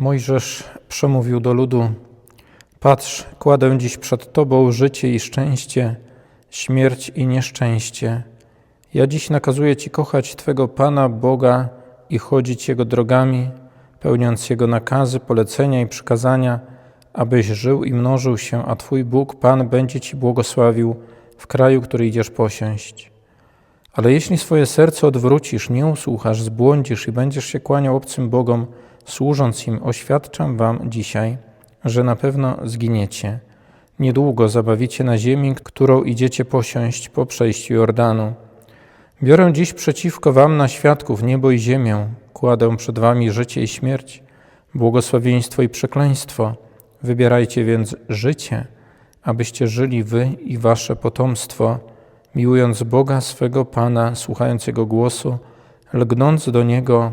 Mojżesz przemówił do ludu: Patrz, kładę dziś przed Tobą życie i szczęście, śmierć i nieszczęście. Ja dziś nakazuję Ci kochać Twego Pana Boga i chodzić Jego drogami, pełniąc Jego nakazy, polecenia i przykazania, abyś żył i mnożył się, a Twój Bóg, Pan, będzie Ci błogosławił w kraju, który idziesz posiąść. Ale jeśli swoje serce odwrócisz, nie usłuchasz, zbłądzisz i będziesz się kłaniał obcym Bogom, służąc im, oświadczam wam dzisiaj, że na pewno zginiecie. Niedługo zabawicie na ziemi, którą idziecie posiąść po przejściu Jordanu. Biorę dziś przeciwko wam na świadków niebo i ziemię, kładę przed wami życie i śmierć, błogosławieństwo i przekleństwo. Wybierajcie więc życie, abyście żyli wy i wasze potomstwo, miłując Boga swego Pana, słuchając Jego głosu, lgnąc do Niego,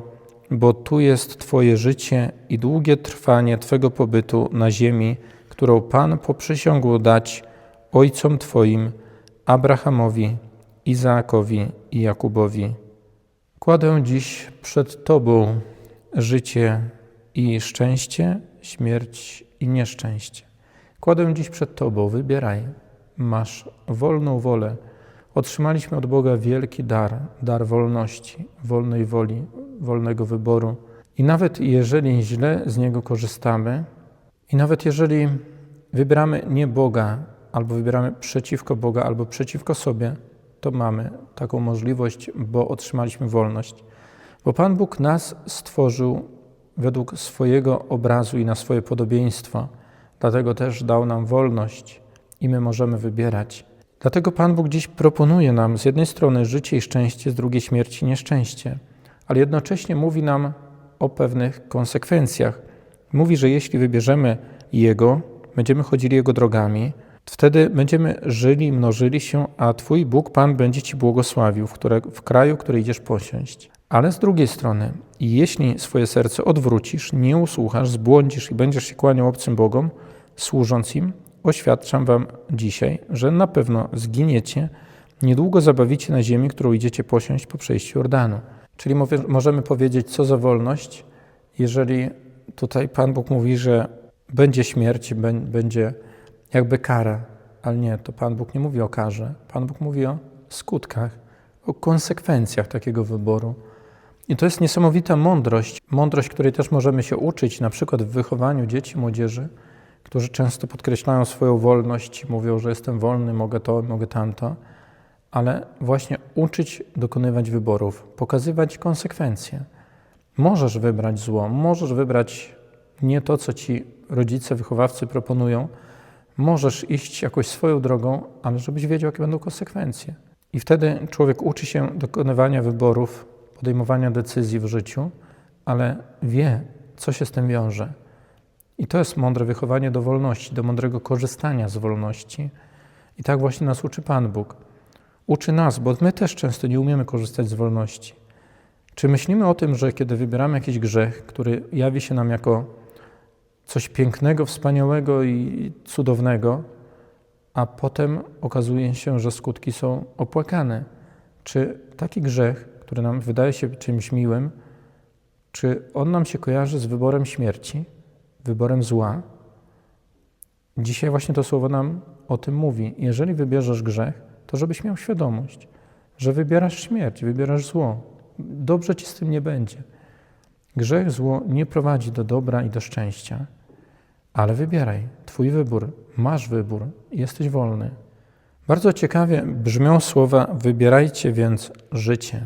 bo tu jest Twoje życie i długie trwanie Twego pobytu na ziemi, którą Pan poprzysiągł dać ojcom Twoim, Abrahamowi, Izaakowi i Jakubowi. Kładę dziś przed Tobą życie i szczęście, śmierć i nieszczęście. Kładę dziś przed Tobą, wybieraj. Masz wolną wolę. Otrzymaliśmy od Boga wielki dar, dar wolności, wolnej woli, wolnego wyboru. I nawet jeżeli źle z niego korzystamy, i nawet jeżeli wybieramy nie Boga, albo wybieramy przeciwko Boga, albo przeciwko sobie, to mamy taką możliwość, bo otrzymaliśmy wolność. Bo Pan Bóg nas stworzył według swojego obrazu i na swoje podobieństwo. Dlatego też dał nam wolność i my możemy wybierać. Dlatego Pan Bóg dziś proponuje nam z jednej strony życie i szczęście, z drugiej śmierć i nieszczęście, ale jednocześnie mówi nam o pewnych konsekwencjach. Mówi, że jeśli wybierzemy Jego, będziemy chodzili Jego drogami, wtedy będziemy żyli, mnożyli się, a Twój Bóg, Pan, będzie Ci błogosławił w, które, w kraju, który idziesz posiąść. Ale z drugiej strony, jeśli swoje serce odwrócisz, nie usłuchasz, zbłądzisz i będziesz się kłaniał obcym Bogom, służąc im, oświadczam wam dzisiaj, że na pewno zginiecie, niedługo zabawicie na ziemi, którą idziecie posiąść po przejściu Jordanu. Czyli mówię, możemy powiedzieć, co za wolność, jeżeli tutaj Pan Bóg mówi, że będzie śmierć, będzie jakby kara, ale nie, to Pan Bóg nie mówi o karze. Pan Bóg mówi o skutkach, o konsekwencjach takiego wyboru. I to jest niesamowita mądrość, mądrość, której też możemy się uczyć, na przykład w wychowaniu dzieci, młodzieży, którzy często podkreślają swoją wolność, mówią, że jestem wolny, mogę to, mogę tamto, ale właśnie uczyć dokonywać wyborów, pokazywać konsekwencje. Możesz wybrać zło, możesz wybrać nie to, co ci rodzice, wychowawcy proponują, możesz iść jakoś swoją drogą, ale żebyś wiedział, jakie będą konsekwencje. I wtedy człowiek uczy się dokonywania wyborów, podejmowania decyzji w życiu, ale wie, co się z tym wiąże. I to jest mądre wychowanie do wolności, do mądrego korzystania z wolności. I tak właśnie nas uczy Pan Bóg. Uczy nas, bo my też często nie umiemy korzystać z wolności. Czy myślimy o tym, że kiedy wybieramy jakiś grzech, który jawi się nam jako coś pięknego, wspaniałego i cudownego, a potem okazuje się, że skutki są opłakane? Czy taki grzech, który nam wydaje się czymś miłym, czy on nam się kojarzy z wyborem śmierci? wyborem zła. Dzisiaj właśnie to słowo nam o tym mówi. Jeżeli wybierzesz grzech, to żebyś miał świadomość, że wybierasz śmierć, wybierasz zło. Dobrze ci z tym nie będzie. Grzech, zło nie prowadzi do dobra i do szczęścia, ale wybieraj. Twój wybór, masz wybór, jesteś wolny. Bardzo ciekawie brzmią słowa: wybierajcie więc życie.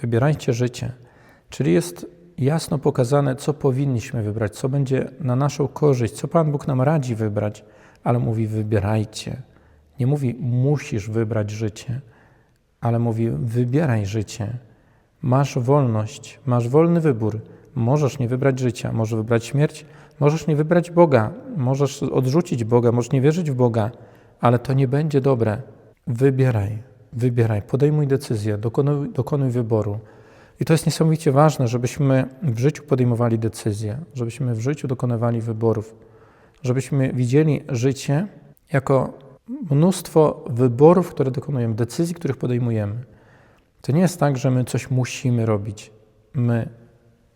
Wybierajcie życie. Czyli jest jasno pokazane, co powinniśmy wybrać, co będzie na naszą korzyść, co Pan Bóg nam radzi wybrać, ale mówi: wybierajcie. Nie mówi: musisz wybrać życie, ale mówi: wybieraj życie. Masz wolność, masz wolny wybór. Możesz nie wybrać życia, możesz wybrać śmierć, możesz nie wybrać Boga, możesz odrzucić Boga, możesz nie wierzyć w Boga, ale to nie będzie dobre. Wybieraj, wybieraj, podejmuj decyzję, dokonuj, dokonuj wyboru. I to jest niesamowicie ważne, żebyśmy w życiu podejmowali decyzje, żebyśmy w życiu dokonywali wyborów, żebyśmy widzieli życie jako mnóstwo wyborów, które dokonujemy, decyzji, których podejmujemy. To nie jest tak, że my coś musimy robić. My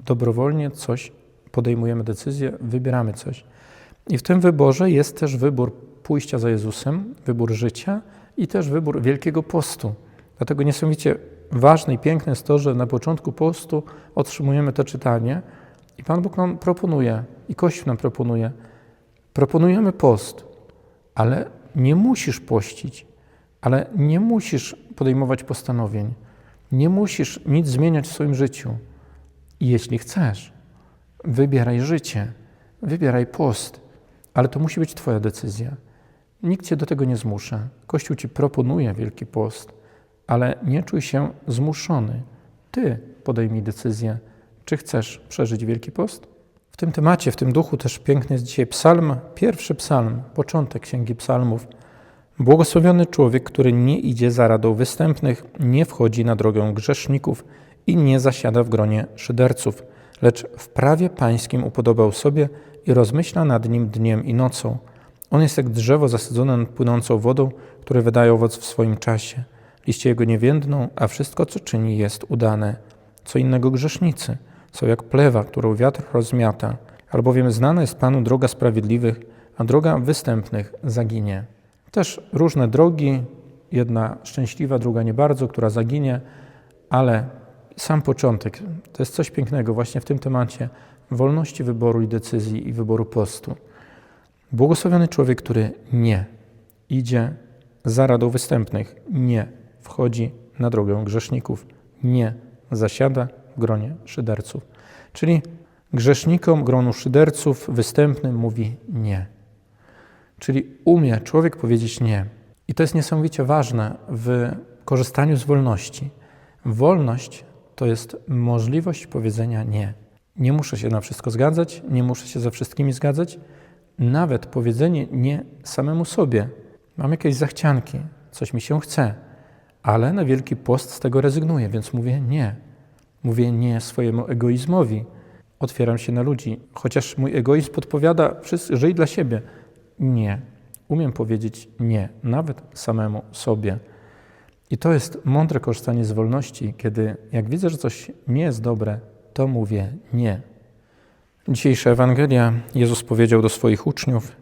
dobrowolnie coś podejmujemy decyzję, wybieramy coś. I w tym wyborze jest też wybór pójścia za Jezusem, wybór życia i też wybór Wielkiego Postu. Dlatego niesamowicie ważne i piękne jest to, że na początku postu otrzymujemy to czytanie i Pan Bóg nam proponuje, i Kościół nam proponuje. Proponujemy post, ale nie musisz pościć, ale nie musisz podejmować postanowień, nie musisz nic zmieniać w swoim życiu. Jeśli chcesz, wybieraj życie, wybieraj post, ale to musi być Twoja decyzja. Nikt Cię do tego nie zmusza. Kościół Ci proponuje Wielki Post, ale nie czuj się zmuszony. Ty podejmij decyzję, czy chcesz przeżyć Wielki Post. W tym temacie, w tym duchu też piękny jest dzisiaj psalm, pierwszy psalm, początek Księgi Psalmów. Błogosławiony człowiek, który nie idzie za radą występnych, nie wchodzi na drogę grzeszników i nie zasiada w gronie szyderców, lecz w prawie pańskim upodobał sobie i rozmyśla nad nim dniem i nocą. On jest jak drzewo zasadzone nad płynącą wodą, które wydaje owoc w swoim czasie. Liście jego nie więdną, a wszystko, co czyni, jest udane. Co innego grzesznicy są jak plewa, którą wiatr rozmiata, albowiem znana jest Panu droga sprawiedliwych, a droga występnych zaginie. Też różne drogi, jedna szczęśliwa, druga nie bardzo, która zaginie, ale sam początek to jest coś pięknego właśnie w tym temacie wolności wyboru i decyzji i wyboru postu. Błogosławiony człowiek, który nie idzie za radą występnych, nie wchodzi na drogę grzeszników, nie zasiada gronie szyderców. Czyli grzesznikom, gronu szyderców, występnym mówi nie. Czyli umie człowiek powiedzieć nie. I to jest niesamowicie ważne w korzystaniu z wolności. Wolność to jest możliwość powiedzenia nie. Nie muszę się na wszystko zgadzać, nie muszę się ze wszystkimi zgadzać. Nawet powiedzenie nie samemu sobie. Mam jakieś zachcianki, coś mi się chce, ale na Wielki Post z tego rezygnuję, więc mówię nie. Mówię nie swojemu egoizmowi. Otwieram się na ludzi, chociaż mój egoizm podpowiada, żyj dla siebie. Nie. Umiem powiedzieć nie, nawet samemu sobie. I to jest mądre korzystanie z wolności, kiedy jak widzę, że coś nie jest dobre, to mówię nie. Dzisiejsza Ewangelia Jezus powiedział do swoich uczniów: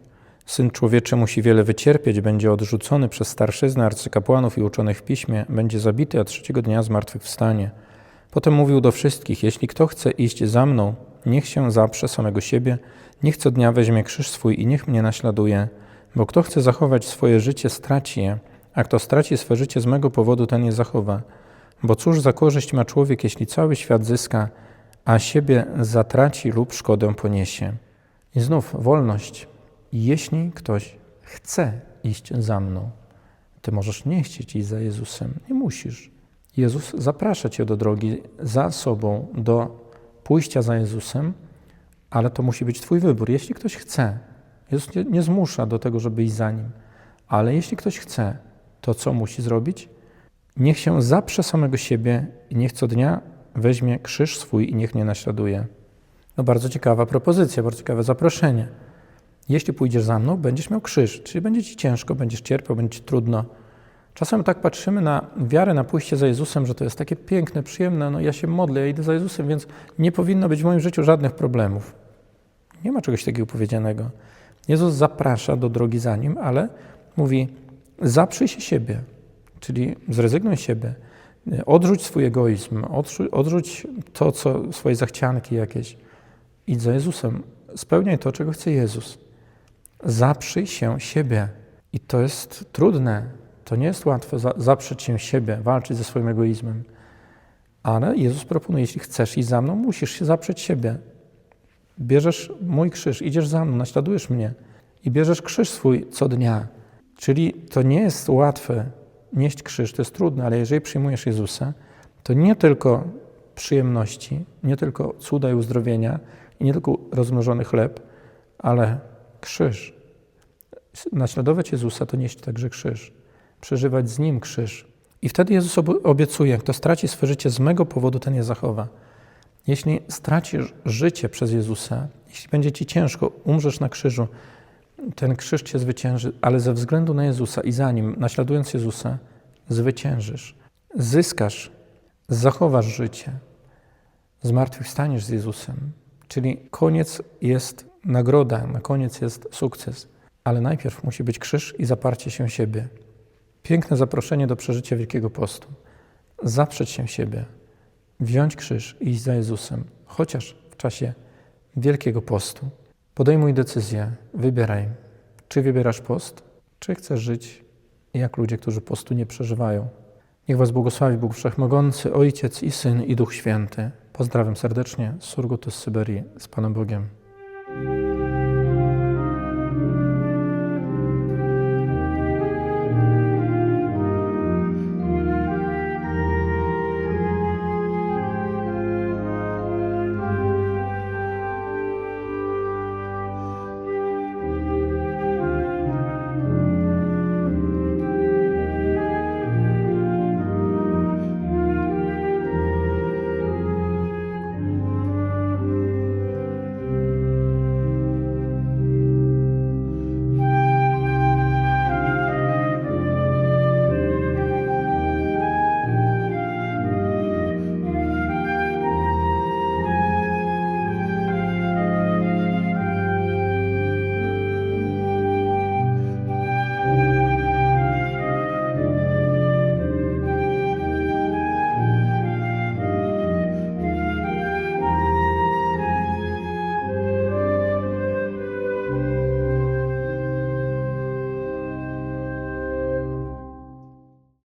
Syn człowieczy musi wiele wycierpieć, będzie odrzucony przez starszyznę arcykapłanów i uczonych w piśmie, będzie zabity, a trzeciego dnia zmartwychwstanie. Potem mówił do wszystkich: Jeśli kto chce iść za mną, niech się zaprze samego siebie, niech co dnia weźmie krzyż swój i niech mnie naśladuje. Bo kto chce zachować swoje życie, straci je, a kto straci swe życie z mego powodu, ten je zachowa. Bo cóż za korzyść ma człowiek, jeśli cały świat zyska, a siebie zatraci lub szkodę poniesie. I znów wolność. Jeśli ktoś chce iść za mną, ty możesz nie chcieć iść za Jezusem, nie musisz. Jezus zaprasza cię do drogi za sobą, do pójścia za Jezusem, ale to musi być twój wybór. Jeśli ktoś chce, Jezus nie, nie zmusza do tego, żeby iść za nim, ale jeśli ktoś chce, to co musi zrobić? Niech się zaprze samego siebie i niech co dnia weźmie krzyż swój i niech mnie naśladuje. No bardzo ciekawa propozycja, bardzo ciekawe zaproszenie. Jeśli pójdziesz za mną, będziesz miał krzyż, czyli będzie ci ciężko, będziesz cierpiał, będzie ci trudno. Czasem tak patrzymy na wiarę, na pójście za Jezusem, że to jest takie piękne, przyjemne, no ja się modlę, ja idę za Jezusem, więc nie powinno być w moim życiu żadnych problemów. Nie ma czegoś takiego powiedzianego. Jezus zaprasza do drogi za Nim, ale mówi, zaprzyj się siebie, czyli zrezygnuj siebie, odrzuć swój egoizm, odrzuć to, co swoje zachcianki jakieś. Idź za Jezusem, spełniaj to, czego chce Jezus. Zaprzyj się siebie. I to jest trudne, to nie jest łatwe zaprzeć się siebie, walczyć ze swoim egoizmem. Ale Jezus proponuje, jeśli chcesz iść za mną, musisz się zaprzeć siebie. Bierzesz mój krzyż, idziesz za mną, naśladujesz mnie i bierzesz krzyż swój co dnia. Czyli to nie jest łatwe nieść krzyż, to jest trudne, ale jeżeli przyjmujesz Jezusa, to nie tylko przyjemności, nie tylko cuda i uzdrowienia i nie tylko rozmnożony chleb, ale krzyż. Naśladować Jezusa to nieść także krzyż, przeżywać z Nim krzyż. I wtedy Jezus obiecuje, kto straci swoje życie z mego powodu, ten je zachowa. Jeśli stracisz życie przez Jezusa, jeśli będzie ci ciężko, umrzesz na krzyżu, ten krzyż cię zwycięży, ale ze względu na Jezusa i za nim, naśladując Jezusa, zwyciężysz. Zyskasz, zachowasz życie, zmartwychwstaniesz z Jezusem. Czyli koniec jest nagroda, na koniec jest sukces, ale najpierw musi być krzyż i zaparcie się siebie. Piękne zaproszenie do przeżycia Wielkiego Postu. Zaprzeć się siebie, wziąć krzyż i iść za Jezusem, chociaż w czasie Wielkiego Postu. Podejmuj decyzję, wybieraj, czy wybierasz post, czy chcesz żyć jak ludzie, którzy postu nie przeżywają. Niech Was błogosławi Bóg Wszechmogący, Ojciec i Syn i Duch Święty. Pozdrawiam serdecznie z Surgutu z Syberii, z Panem Bogiem.